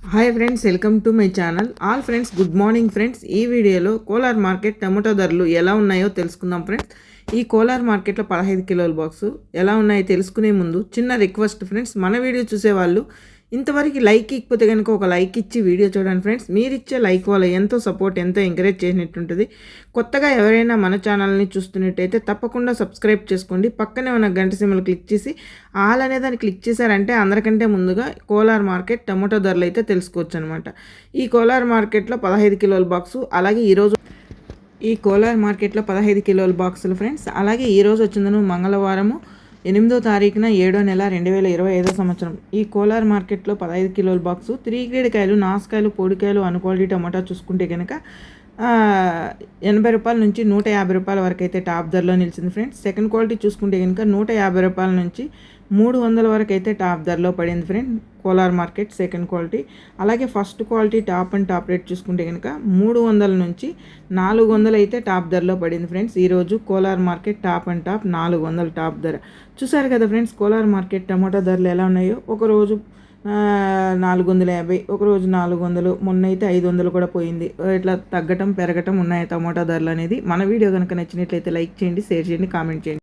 Hi friends welcome to my channel all friends good morning friends ఈ వీడియోలో Kolar market tomato ధరలు ఎలా ఉన్నాయో తెలుసుకుందాం ఫ్రెండ్స్ ఈ కోలార్ మార్కెట్లో పదహైదు కిలోల బాక్సు ఎలా ఉన్నాయో తెలుసుకునే ముందు చిన్న రిక్వెస్ట్ ఫ్రెండ్స్ మన వీడియో చూసేవాళ్ళు ఇంతవరకు లైక్ ఇకపోతే కనుక ఒక లైక్ ఇచ్చి వీడియో చూడండి ఫ్రెండ్స్ మీరు ఇచ్చే లైక్ వల్ల ఎంతో సపోర్ట్ ఎంతో ఎంకరేజ్ చేసినట్టుంటుంది. కొత్తగా ఎవరైనా మన ఛానల్ని చూస్తున్నట్టయితే తప్పకుండా సబ్స్క్రైబ్ చేసుకోండి. పక్కనే ఉన్న గంట సిమ్మలు క్లిక్ చేసి ఆల్ అనే దాన్ని క్లిక్ చేశారంటే అందరికంటే ముందుగా కోలార్ మార్కెట్ టమాటో ధరలు అయితే తెలుసుకోవచ్చు అనమాట ఈ కోలార్ మార్కెట్లో పదహైదు కిలోల బాక్సు అలాగే ఈరోజు ఈ కోలార్ మార్కెట్లో పదహైదు కిలోల బాక్సులు ఫ్రెండ్స్ అలాగే ఈరోజు వచ్చిందను మంగళవారము ఎనిమిదో తారీఖున ఏడో నెల రెండు వేల ఇరవై ఐదో సంవత్సరం. ఈ కోలార్ మార్కెట్లో పదహైదు కిలోల బాక్సు త్రీ గ్రేడ్ కాయలు నాసుకాయలు పొడికాయలు అన్ క్వాలిటీ టమాటా చూసుకుంటే కనుక ఎనభై రూపాయల నుంచి నూట యాభై రూపాయల వరకు అయితే టాప్ ధరలో నిలిచింది ఫ్రెండ్స్. సెకండ్ క్వాలిటీ చూసుకుంటే కనుక నూట యాభై రూపాయల నుంచి మూడు వందల వరకు అయితే టాప్ ధరలో పడింది friend. Kolar market second quality. అలాగే first quality top and top rate చూసుకుంటే కనుక మూడు వందల నుంచి నాలుగు వందలు అయితే టాప్ ధరలో పడింది ఫ్రెండ్స్. ఈరోజు Kolar market top and top నాలుగు వందల టాప్ ధర. చూసారు కదా ఫ్రెండ్స్ కోలార్ మార్కెట్ టమాటా ధరలు ఎలా ఉన్నాయో? ఒకరోజు నాలుగు వందల యాభై ఒకరోజు నాలుగు వందలు మొన్న అయితే ఐదు వందలు కూడా పోయింది. ఇట్లా తగ్గటం పెరగటం ఉన్నాయి టమాటా ధరలు అనేది? మన వీడియో కనుక నచ్చినట్లయితే లైక్ చేయండి షేర్ చేయండి కామెంట్ చేయండి.